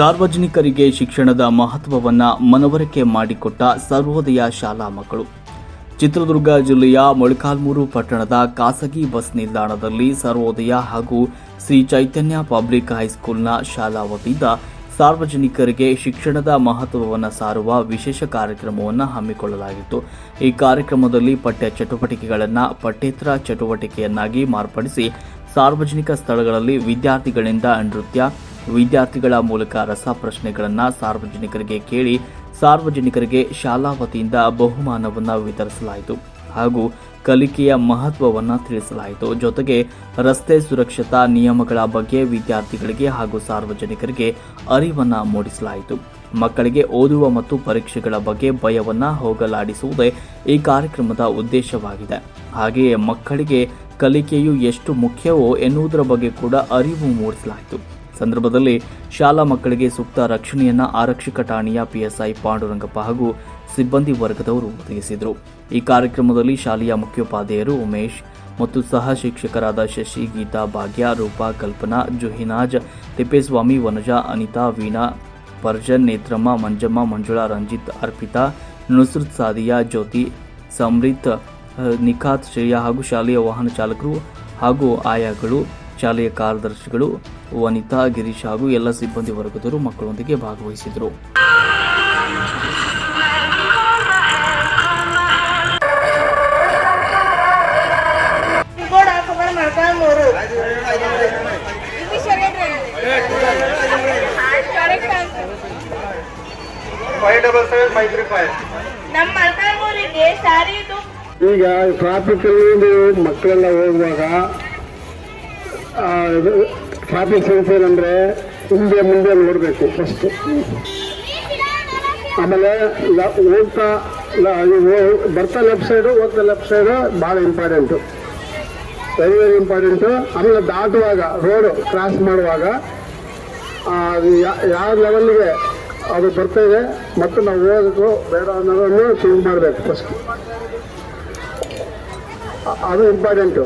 ಸಾರ್ವಜನಿಕರಿಗೆ ಶಿಕ್ಷಣದ ಮಹತ್ವವನ್ನು ಮನವರಿಕೆ ಮಾಡಿಕೊಟ್ಟ ಸರ್ವೋದಯ ಶಾಲಾ ಮಕ್ಕಳು. ಚಿತ್ರದುರ್ಗ ಜಿಲ್ಲೆಯ ಮೊಳಕಾಲ್ಮೂರು ಪಟ್ಟಣದ ಖಾಸಗಿ ಬಸ್ ನಿಲ್ದಾಣದಲ್ಲಿ ಸರ್ವೋದಯ ಹಾಗೂ ಶ್ರೀ ಚೈತನ್ಯ ಪಬ್ಲಿಕ್ ಹೈಸ್ಕೂಲ್ನ ಶಾಲಾ ವತಿಯಿಂದ ಸಾರ್ವಜನಿಕರಿಗೆ ಶಿಕ್ಷಣದ ಮಹತ್ವವನ್ನು ಸಾರುವ ವಿಶೇಷ ಕಾರ್ಯಕ್ರಮವನ್ನು ಹಮ್ಮಿಕೊಳ್ಳಲಾಗಿತ್ತು. ಈ ಕಾರ್ಯಕ್ರಮದಲ್ಲಿ ಪಠ್ಯ ಚಟುವಟಿಕೆಗಳನ್ನು ಪಠ್ಯೇತರ ಚಟುವಟಿಕೆಯನ್ನಾಗಿ ಮಾರ್ಪಡಿಸಿ ಸಾರ್ವಜನಿಕ ಸ್ಥಳಗಳಲ್ಲಿ ವಿದ್ಯಾರ್ಥಿಗಳಿಂದ ನೃತ್ಯ ವಿದ್ಯಾರ್ಥಿಗಳ ಮೂಲಕ ರಸಪ್ರಶ್ನೆಗಳನ್ನು ಸಾರ್ವಜನಿಕರಿಗೆ ಕೇಳಿ ಸಾರ್ವಜನಿಕರಿಗೆ ಶಾಲಾ ವತಿಯಿಂದ ಬಹುಮಾನವನ್ನು ವಿತರಿಸಲಾಯಿತು ಹಾಗೂ ಕಲಿಕೆಯ ಮಹತ್ವವನ್ನು ತಿಳಿಸಲಾಯಿತು. ಜೊತೆಗೆ ರಸ್ತೆ ಸುರಕ್ಷತಾ ನಿಯಮಗಳ ಬಗ್ಗೆ ವಿದ್ಯಾರ್ಥಿಗಳಿಗೆ ಹಾಗೂ ಸಾರ್ವಜನಿಕರಿಗೆ ಅರಿವನ್ನು ಮೂಡಿಸಲಾಯಿತು. ಮಕ್ಕಳಿಗೆ ಓದುವ ಮತ್ತು ಪರೀಕ್ಷೆಗಳ ಬಗ್ಗೆ ಭಯವನ್ನು ಹೋಗಲಾಡಿಸುವುದೇ ಈ ಕಾರ್ಯಕ್ರಮದ ಉದ್ದೇಶವಾಗಿದೆ. ಹಾಗೆಯೇ ಮಕ್ಕಳಿಗೆ ಕಲಿಕೆಯು ಎಷ್ಟು ಮುಖ್ಯವೋ ಎನ್ನುವುದರ ಬಗ್ಗೆ ಕೂಡ ಅರಿವು ಮೂಡಿಸಲಾಯಿತು. ಸಂದರ್ಭದಲ್ಲಿ ಶಾಲಾ ಮಕ್ಕಳಿಗೆ ಸೂಕ್ತ ರಕ್ಷಣೆಯನ್ನ ಆರಕ್ಷಕ ಠಾಣೆಯ ಪಿಎಸ್ಐ ಪಾಂಡುರಂಗಪ್ಪ ಹಾಗೂ ಸಿಬ್ಬಂದಿ ವರ್ಗದವರು ಒದಗಿಸಿದರು. ಈ ಕಾರ್ಯಕ್ರಮದಲ್ಲಿ ಶಾಲೆಯ ಮುಖ್ಯೋಪಾಧ್ಯಾಯರು ಉಮೇಶ್ ಮತ್ತು ಸಹ ಶಿಕ್ಷಕರಾದ ಶಶಿ, ಗೀತಾ, ಭಾಗ್ಯ, ರೂಪಾ, ಕಲ್ಪನಾ, ಜುಹಿನಾಜ್, ತಿಪ್ಪೇಸ್ವಾಮಿ, ವನಜಾ, ಅನಿತಾ, ವೀಣಾ, ಪರ್ಜನ್, ನೇತ್ರಮ್ಮ, ಮಂಜಮ್ಮ, ಮಂಜುಳಾ, ರಂಜಿತ್, ಅರ್ಪಿತಾ, ನುಸ್ರತ್ ಸಾದಿಯಾ, ಜ್ಯೋತಿ ಸಮೃತ್ ನಿಖಾತ್, ಶ್ರೇಯ ಹಾಗೂ ಶಾಲೆಯ ವಾಹನ ಚಾಲಕರು ಹಾಗೂ ಆಯಾಗಳು ಶಾಲೆಯ ಕಾರ್ಯದರ್ಶಿಗಳು ವನಿತಾ ಗಿರೀಶ್ ಹಾಗೂ ಎಲ್ಲ ಸಿಬ್ಬಂದಿ ವರ್ಗದವರು ಮಕ್ಕಳೊಂದಿಗೆ ಭಾಗವಹಿಸಿದರು. ಈಗ ಟ್ರಾಫಿಕ್ ಅಲ್ಲಿ ಮಕ್ಕಳೆಲ್ಲ ಹೋಗುವಾಗ ಟ್ರಾಫಿಕ್ ಸಮಸ್ಯೆ ಅಂದರೆ ಹಿಂದೆ ಮುಂದೆ ನೋಡಬೇಕು ಫಸ್ಟ್ ಆಮೇಲೆ ಹೋಗ್ತಾ ಬರ್ತಾ ಲೆಫ್ಟ್ ಸೈಡು ಹೋಗ್ತಾ ಲೆಫ್ಟ್ ಸೈಡು ಭಾಳ ಇಂಪಾರ್ಟೆಂಟು ವೆರಿ ವೆರಿ ಇಂಪಾರ್ಟೆಂಟು ಆಮೇಲೆ ದಾಟುವಾಗ ರೋಡು ಕ್ರಾಸ್ ಮಾಡುವಾಗ ಯಾವ ಲೆವೆಲ್ಗೆ ಅದು ಬರ್ತಾ ಇದೆ, ಮತ್ತು ನಾವು ಹೋಗಬೇಕು ಬೇಡ ಅನ್ನೋದನ್ನು ಚೇಂಜ್ ಮಾಡಬೇಕು ಫಸ್ಟ್ ಅದು ಇಂಪಾರ್ಟೆಂಟು